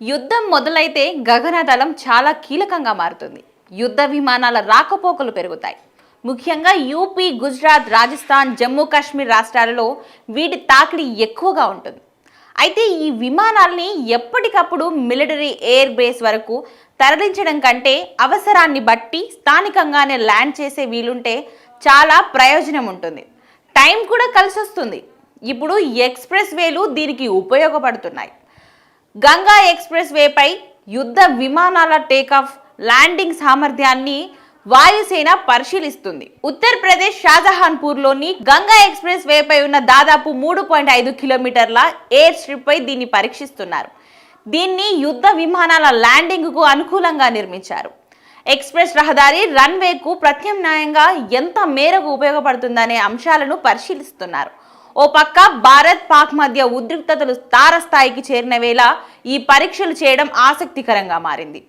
యుద్ధం మొదలైతే గగనదళం చాలా కీలకంగా మారుతుంది. యుద్ధ విమానాల రాకపోకలు పెరుగుతాయి. ముఖ్యంగా యూపీ గుజరాత్ రాజస్థాన్ జమ్మూ కాశ్మీర్ రాష్ట్రాలలో వీటి తాకిడి ఎక్కువగా ఉంటుంది. అయితే ఈ విమానాల్ని ఎప్పటికప్పుడు మిలిటరీ ఎయిర్ బేస్ వరకు తరలించడం కంటే అవసరాన్ని బట్టి స్థానికంగానే ల్యాండ్ చేసే వీలుంటే చాలా ప్రయోజనం ఉంటుంది. టైం కూడా కలిసి వస్తుంది ఇప్పుడు ఎక్స్ప్రెస్ వేలు దీనికి ఉపయోగపడుతున్నాయి. గంగా ఎక్స్ప్రెస్ వేపై యుద్ధ విమానాల టేకాఫ్ ల్యాండింగ్ సామర్థ్యాన్ని వాయుసేన పరిశీలిస్తుంది. ఉత్తరప్రదేశ్ షాజహాన్పూర్లోని గంగా ఎక్స్ప్రెస్ వేపై ఉన్న దాదాపు మూడు పాయింట్ ఐదు కిలోమీటర్ల ఎయిర్ స్ట్రిప్ పై దీన్ని పరీక్షిస్తున్నారు. దీన్ని యుద్ధ విమానాల ల్యాండింగ్కు అనుకూలంగా నిర్మించారు. ఎక్స్ప్రెస్ రహదారి రన్వేకు ప్రత్యామ్నాయంగా ఎంత మేరకు ఉపయోగపడుతుందనే అంశాలను పరిశీలిస్తున్నారు. ఓ పక్క భారత్ పాక్ మధ్య ఉద్రిక్తతలు తారస్థాయికి చేరిన వేళ ఈ పరీక్షలు చేయడం ఆసక్తికరంగా మారింది.